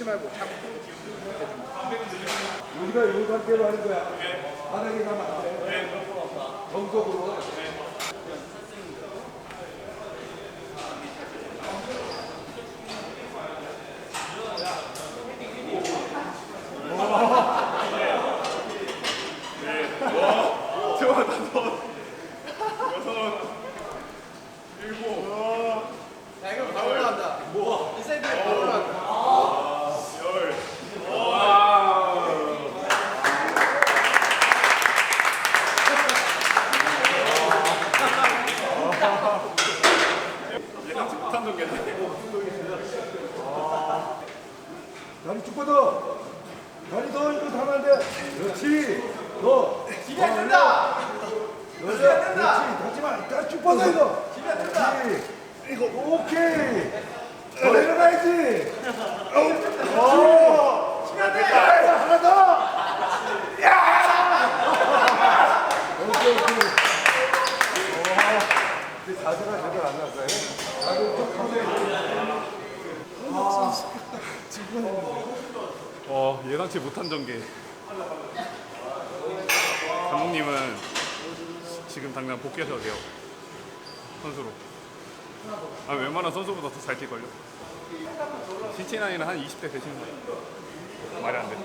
놓지 말고 잡고 우리가 요 상태로 하는 거야. 바닥에 가면 안 돼. 정석으로. 태워 다섯 여섯 일곱 야 이거 다 올라간다 뭐? 이 사이드에 다 올라간다 열 예상치 못한 전개네 다리 쭉 뻗어. 다리 더 이거 가면 안 돼. 그렇지. 너. 안 된다 여자. 그렇지. 닫지 마. 다리 쭉 뻗어 이거. 된다 그렇지. 이거 오케이. 더 내려가야지. 오. 집이 안 돼! 하나 더. 야. 오케이 오케이. 와. 근데 자세가 제대로 안 났어요. 나도 좀 가세요. 어 예상치 못한 전개. 감독님은 지금 당장 복귀하셔도 돼요. 선수로. 아 웬만한 선수보다 더 잘 뛸걸요? 신체나이는 한 20대 되시는 거예요 말이 안 돼